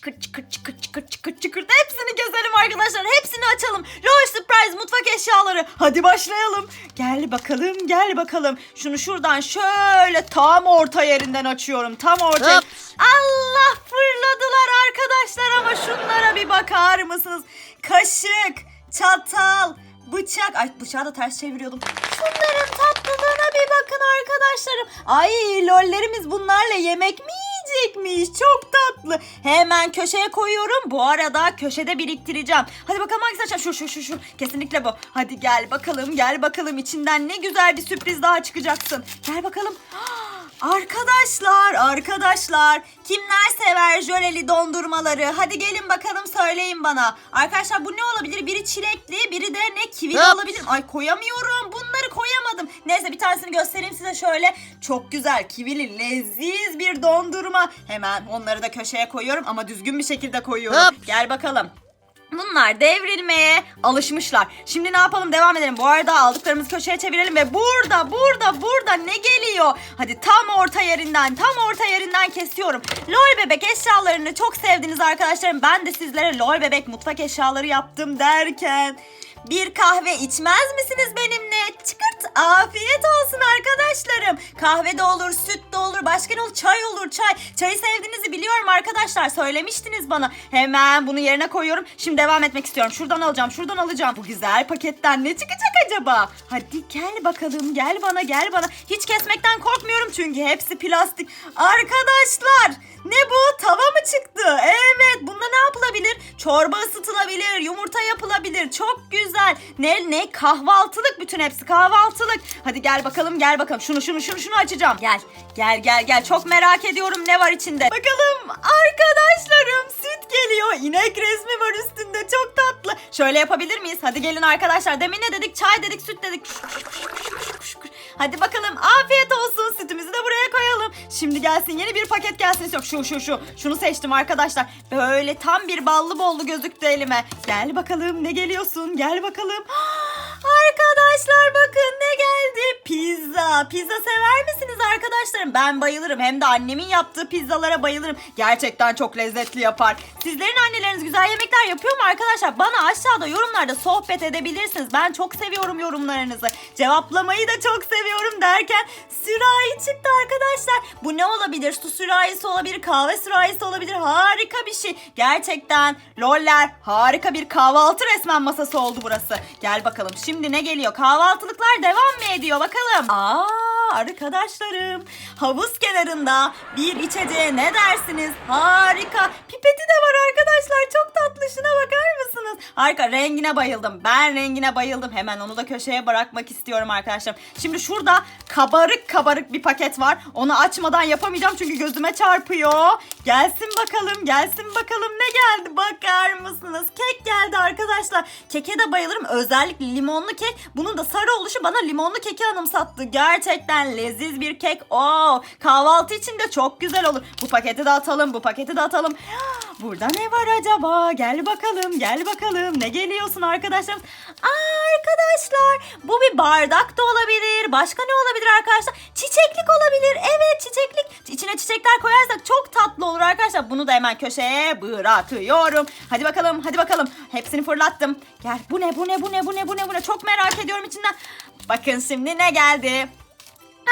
çıkır çıkır çıkır çıkır çıkır çıkır hepsini gezelim arkadaşlar. Hepsini açalım. Royal Surprise mutfak eşyaları. Hadi başlayalım. Gel bakalım gel bakalım. Şunu şuradan şöyle tam orta yerinden açıyorum. Tam orta. Hop. Allah fırladılar arkadaşlar ama şunlara bir bakar mısınız? Kaşık, çatal, bıçak. Ay bıçağı da ters çeviriyordum. Şunların tatlılığına bir bakın arkadaşlarım. Ay lollerimiz bunlarla yemek mi yiyecekmiş? Çok tatlı. Hemen köşeye koyuyorum. Bu arada köşede biriktireceğim. Hadi bakalım hangisi açacağım? Şu şu şu şu. Kesinlikle bu. Hadi gel bakalım gel bakalım. içinden ne güzel bir sürpriz daha çıkacaksın. Gel bakalım. Arkadaşlar, arkadaşlar kimler sever jöleli dondurmaları? Hadi gelin bakalım söyleyin bana. Arkadaşlar bu ne olabilir? Biri çilekli, biri de ne kivili Hop. olabilir. Ay koyamıyorum. Bunları koyamadım. Neyse bir tanesini göstereyim size şöyle. Çok güzel kivili leziz bir dondurma. Hemen onları da köşeye koyuyorum ama düzgün bir şekilde koyuyorum. Hop. Gel bakalım. Bunlar devrilmeye alışmışlar. Şimdi ne yapalım devam edelim. Bu arada aldıklarımızı köşeye çevirelim ve burada burada burada ne geliyor? Hadi tam orta yerinden tam orta yerinden kesiyorum. LOL bebek eşyalarını çok sevdiniz arkadaşlarım. Ben de sizlere LOL bebek mutfak eşyaları yaptım derken bir kahve içmez misiniz benimle? Çıkırt. Afiyet olsun arkadaşlarım. Kahve de olur, süt de olur, başka ne olur? Çay olur, çay. Çayı sevdiğinizi biliyorum arkadaşlar. Söylemiştiniz bana. Hemen bunu yerine koyuyorum. Şimdi devam etmek istiyorum. Şuradan alacağım, şuradan alacağım. Bu güzel paketten ne çıkacak acaba? Hadi gel bakalım, gel bana, gel bana. Hiç kesmekten korkmuyorum çünkü hepsi plastik. Arkadaşlar, ne bu? Tava mı çıktı? Evet, bunda ne yapılabilir? Çorba ısıtılabilir, yumurta yapılabilir. Çok güzel. Ne ne? Kahvaltılık bütün hepsi kahvaltılık. Hadi gel bakalım, gel bakalım. Şunu şunu şunu şunu açacağım. Gel. Gel gel gel. Çok merak ediyorum ne var içinde. Bakalım arkadaşlarım süt geliyor. İnek resmi var üstünde. Çok tatlı. Şöyle yapabilir miyiz? Hadi gelin arkadaşlar. Demin ne dedik? Çay dedik, süt dedik. Hadi bakalım afiyet olsun sütümüzü de buraya koyalım. Şimdi gelsin yeni bir paket gelsin istiyorum. Şu şu şu. Şunu seçtim arkadaşlar. Böyle tam bir ballı bollu gözüktü elime. Gel bakalım ne geliyorsun? Gel bakalım. Arkadaşlar bakın ne geldi? Pizza. Pizza sever misiniz arkadaşlarım? Ben bayılırım. Hem de annemin yaptığı pizzalara bayılırım. Gerçekten çok lezzetli yapar. Sizlerin anneleriniz güzel yemekler yapıyor mu arkadaşlar? Bana aşağıda yorumlarda sohbet edebilirsiniz. Ben çok seviyorum yorumlarınızı. Cevaplamayı da çok seviyorum derken sürahi çıktı arkadaşlar. Bu ne olabilir? Su sürahisi olabilir, kahve sürahisi olabilir. Harika bir şey. Gerçekten loller harika bir kahvaltı resmen masası oldu burası. Gel bakalım şimdi ne geliyor? Kahvaltılıklar devam mı ediyor bakalım? Aa arkadaşlarım havuz kenarında bir içeceğe ne dersiniz? Harika. Pipeti de var arkadaşlar. Çok tatlı. Bakar mısınız? Harika. Rengine bayıldım. Ben rengine bayıldım. Hemen onu da köşeye bırakmak istiyorum arkadaşlarım. Şimdi şurada kabarık kabarık bir paket var. Onu açmadan yapamayacağım çünkü gözüme çarpıyor. Gelsin bakalım. Gelsin bakalım ne geldi? Bakar mısınız? Kek geldi arkadaşlar. Keke de bayılırım. Özellikle limonlu kek. Bunun da sarı oluşu bana limonlu keki anımsattı. Gerçekten leziz bir kek. Oo, kahvaltı için de çok güzel olur. Bu paketi de atalım. Bu paketi de atalım. Burada ne var acaba? Gel bakalım. Gel bakalım. Ne geliyorsun arkadaşlar? Arkadaşlar bu bir bardak da olabilir. Başka ne olabilir arkadaşlar? Çiçeklik olabilir. Evet çiçeklik. İçine çiçekler koyarsak çok tatlı olur arkadaşlar. Bunu da hemen köşeye bırakıyorum. Hadi bakalım hadi bakalım. Hepsini fırlattım. Gel bu ne bu ne bu ne bu ne bu ne bu ne çok merak ediyorum içinden. Bakın şimdi ne geldi?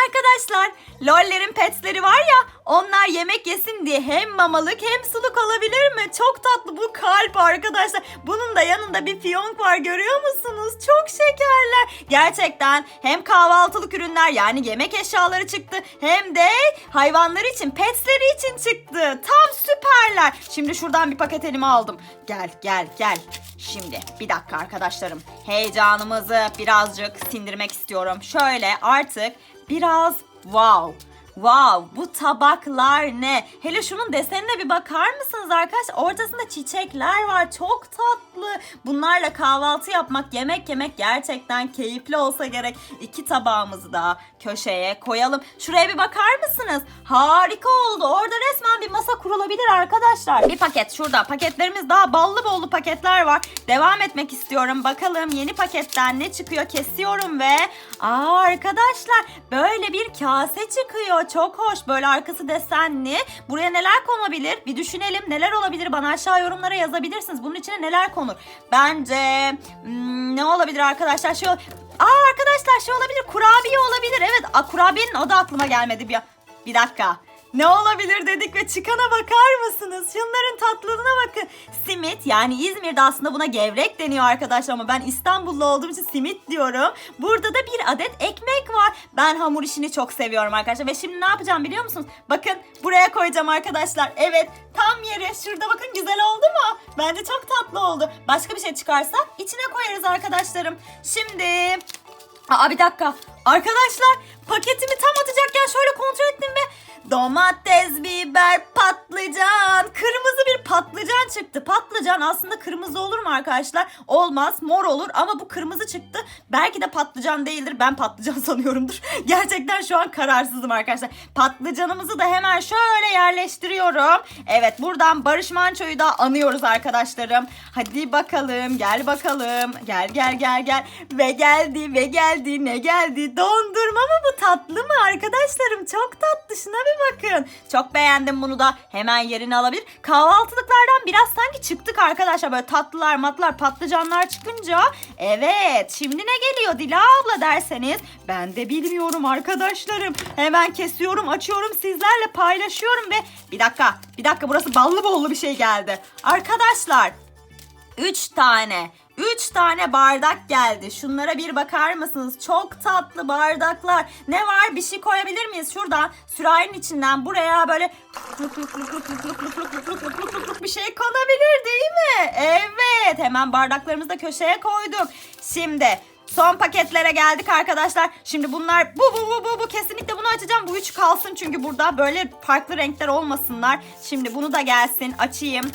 Arkadaşlar lollerin petsleri var ya onlar yemek yesin diye hem mamalık hem suluk olabilir mi? Çok tatlı bu kalp arkadaşlar. Bunun da yanında bir fiyonk var görüyor musunuz? Çok şekerler. Gerçekten hem kahvaltılık ürünler yani yemek eşyaları çıktı hem de hayvanlar için petsleri için çıktı. Tam süperler. Şimdi şuradan bir paket elime aldım. Gel gel gel. Şimdi bir dakika arkadaşlarım. Heyecanımızı birazcık sindirmek istiyorum. Şöyle artık biraz wow. Wow bu tabaklar ne? Hele şunun desenine bir bakar mısınız arkadaşlar? Ortasında çiçekler var. Çok tatlı. Bunlarla kahvaltı yapmak, yemek yemek gerçekten keyifli olsa gerek. İki tabağımızı da köşeye koyalım. Şuraya bir bakar mısınız? Harika oldu. Orada resmen bir masa kurulabilir arkadaşlar. Bir paket şurada. Paketlerimiz daha ballı bollu paketler var. Devam etmek istiyorum. Bakalım yeni paketten ne çıkıyor? Kesiyorum ve aa arkadaşlar böyle bir kase çıkıyor. Çok hoş. Böyle arkası desenli. Buraya neler konabilir? Bir düşünelim. Neler olabilir? Bana aşağı yorumlara yazabilirsiniz. Bunun içine neler konur? Bence hmm, ne olabilir arkadaşlar? Şu Aa arkadaşlar şey olabilir. Kurabiye olabilir. Evet, a, kurabiyenin adı aklıma gelmedi bir. Bir dakika. Ne olabilir dedik ve çıkana bakar mısınız? Şunların tatlılığına bakın. Simit yani İzmir'de aslında buna gevrek deniyor arkadaşlar ama ben İstanbullu olduğum için simit diyorum. Burada da bir adet ekmek var. Ben hamur işini çok seviyorum arkadaşlar ve şimdi ne yapacağım biliyor musunuz? Bakın buraya koyacağım arkadaşlar. Evet tam yeri. Şurada bakın güzel oldu mu? Bence çok tatlı oldu. Başka bir şey çıkarsa içine koyarız arkadaşlarım. Şimdi Aa bir dakika. Arkadaşlar paketimi tam atacakken şöyle kontrol ettim ve domates, biber, patlıcan, kırmızı bir patlıcan çıktı. Patlıcan aslında kırmızı olur mu arkadaşlar? Olmaz, mor olur ama bu kırmızı çıktı. Belki de patlıcan değildir. Ben patlıcan sanıyorumdur. Gerçekten şu an kararsızım arkadaşlar. Patlıcanımızı da hemen şöyle yerleştiriyorum. Evet buradan Barış Manço'yu da anıyoruz arkadaşlarım. Hadi bakalım gel bakalım. Gel gel gel gel. Ve geldi ve geldi ne geldi? Dondurma mı bu tatlı mı arkadaşlarım? Çok tatlı şuna bir bakın. Çok beğendim bunu da. Hemen yerini alabilir. Kahvaltılıklardan biraz sanki çıktık arkadaşlar. Böyle tatlılar matlar patlıcanlar çıkınca. Evet şimdi ne geliyor Dila abla derseniz. Ben de bilmiyorum arkadaşlarım. Hemen kesiyorum açıyorum sizlerle paylaşıyorum ve bir dakika bir dakika burası ballı bollu bir şey geldi. Arkadaşlar 3 tane 3 tane bardak geldi. Şunlara bir bakar mısınız? Çok tatlı bardaklar. Ne var? Bir şey koyabilir miyiz? Şuradan sürahinin içinden buraya böyle bir şey konabilir değil mi? Evet. Hemen bardaklarımızı da köşeye koydum. Şimdi Son paketlere geldik arkadaşlar. Şimdi bunlar bu bu bu bu bu kesinlikle bunu açacağım. Bu üç kalsın çünkü burada böyle farklı renkler olmasınlar. Şimdi bunu da gelsin açayım.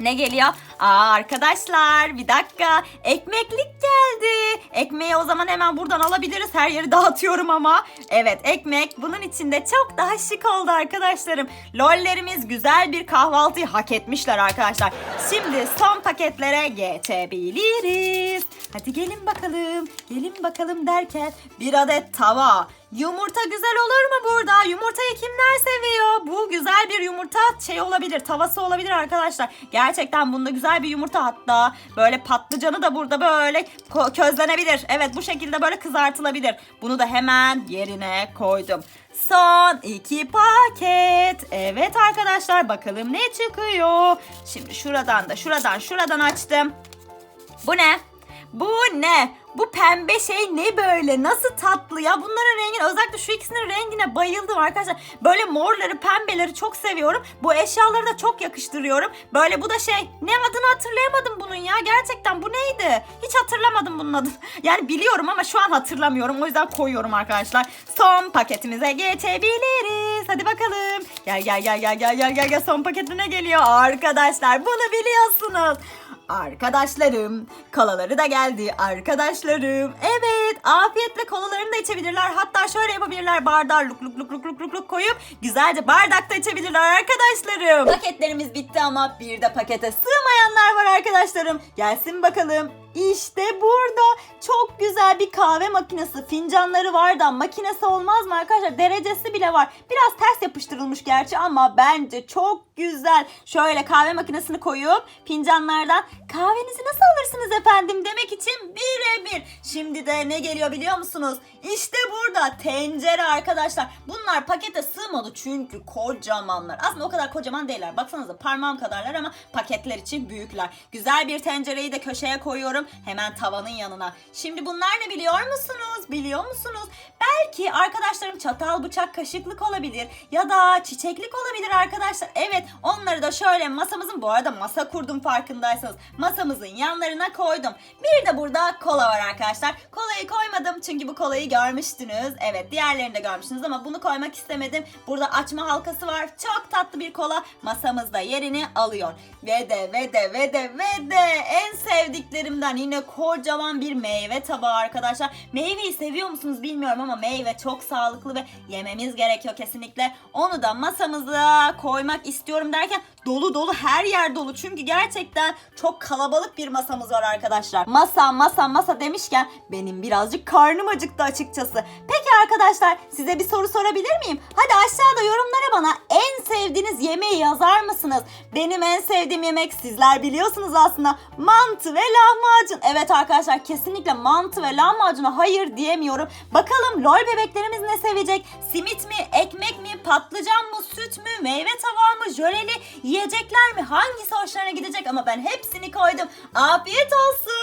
Ne geliyor? Aa arkadaşlar bir dakika. Ekmeklik geldi. Ekmeği o zaman hemen buradan alabiliriz. Her yeri dağıtıyorum ama. Evet ekmek bunun içinde çok daha şık oldu arkadaşlarım. Lollerimiz güzel bir kahvaltıyı hak etmişler arkadaşlar. Şimdi son paketlere geçebiliriz. Hadi gelin bakalım. Gelin bakalım derken bir adet tava. Yumurta güzel olur mu burada? Yumurtayı kimler seviyor? Bu güzel bir yumurta şey olabilir, tavası olabilir arkadaşlar. Gerçekten bunda güzel bir yumurta hatta. Böyle patlıcanı da burada böyle közlenebilir. Evet bu şekilde böyle kızartılabilir. Bunu da hemen yerine koydum. Son iki paket. Evet arkadaşlar bakalım ne çıkıyor. Şimdi şuradan da şuradan şuradan açtım. Bu ne? Bu ne? Bu pembe şey ne böyle? Nasıl tatlı ya? Bunların rengine özellikle şu ikisinin rengine bayıldım arkadaşlar. Böyle morları, pembeleri çok seviyorum. Bu eşyaları da çok yakıştırıyorum. Böyle bu da şey. Ne adını hatırlayamadım bunun ya. Gerçekten bu neydi? Hiç hatırlamadım bunun adını. Yani biliyorum ama şu an hatırlamıyorum. O yüzden koyuyorum arkadaşlar. Son paketimize geçebiliriz. Hadi bakalım. Gel gel gel gel gel gel gel son paketine geliyor. Arkadaşlar bunu biliyorsunuz. Arkadaşlarım, kolaları da geldi arkadaşlarım. Evet, afiyetle kolalarını da içebilirler. Hatta şöyle yapabilirler bardağı luk luk luk luk luk luk luk koyup güzelce bardakta içebilirler arkadaşlarım. Paketlerimiz bitti ama bir de pakete sığmayanlar var arkadaşlarım. Gelsin bakalım. İşte burada çok güzel bir kahve makinesi. Fincanları var da makinesi olmaz mı arkadaşlar? Derecesi bile var. Biraz ters yapıştırılmış gerçi ama bence çok güzel. Şöyle kahve makinesini koyup fincanlardan kahvenizi nasıl alırsınız efendim demek için birebir. Şimdi de ne geliyor biliyor musunuz? İşte burada tencere arkadaşlar. Bunlar pakete sığmadı çünkü kocamanlar. Aslında o kadar kocaman değiller. Baksanıza parmağım kadarlar ama paketler için büyükler. Güzel bir tencereyi de köşeye koyuyorum. Hemen tavanın yanına. Şimdi bunlar ne biliyor musunuz? Biliyor musunuz? Belki arkadaşlarım çatal, bıçak, kaşıklık olabilir. Ya da çiçeklik olabilir arkadaşlar. Evet onları da şöyle masamızın bu arada masa kurdum farkındaysanız. Masamızın yanlarına koydum. Bir de burada kola var arkadaşlar. Kolayı koymadım çünkü bu kolayı görmüştünüz. Evet diğerlerini de görmüştünüz ama bunu koymak istemedim. Burada açma halkası var. Çok tatlı bir kola masamızda yerini alıyor. Ve de ve de ve de ve de en sevdiklerimden yine kocaman bir meyve tabağı arkadaşlar. Meyveyi seviyor musunuz bilmiyorum ama meyve çok sağlıklı ve yememiz gerekiyor kesinlikle. Onu da masamıza koymak istiyorum derken dolu dolu her yer dolu. Çünkü gerçekten çok kalabalık bir masamız var arkadaşlar. Masa masa masa demişken benim birazcık karnım acıktı açıkçası. Peki arkadaşlar size bir soru sorabilir miyim? Hadi aşağıda yorumlara bana en sevdiğiniz yemeği yazar mısınız? Benim en sevdiğim yemek sizler biliyorsunuz aslında mantı ve lahmacun. Evet arkadaşlar kesinlikle mantı ve lahmacuna hayır diyemiyorum. Bakalım lol bebeklerimiz ne sevecek? Simit mi, ekmek mi, patlıcan mı, süt mü, meyve tabağı mı, jöleli yiyecekler mi? Hangisi hoşlarına gidecek ama ben hepsini koydum. Afiyet olsun.